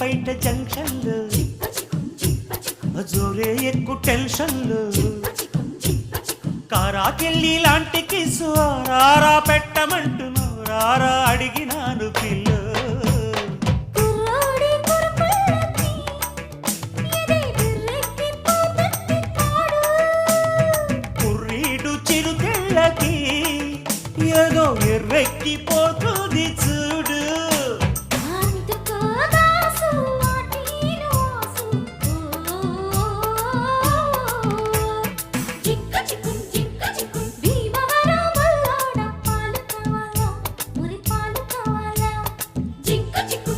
బయట జంక్షన్లు. జోరే ఎక్కువ టెన్షన్లు. కారాకెళ్ళి లాంటి కేసు రారా పెట్టమంటున్నావు రారా అడిగినాను పిల్లు. కుర్రీడు చిరుకెళ్ళకి ఏదో ఎర్రెక్కిపోతుంది చూ.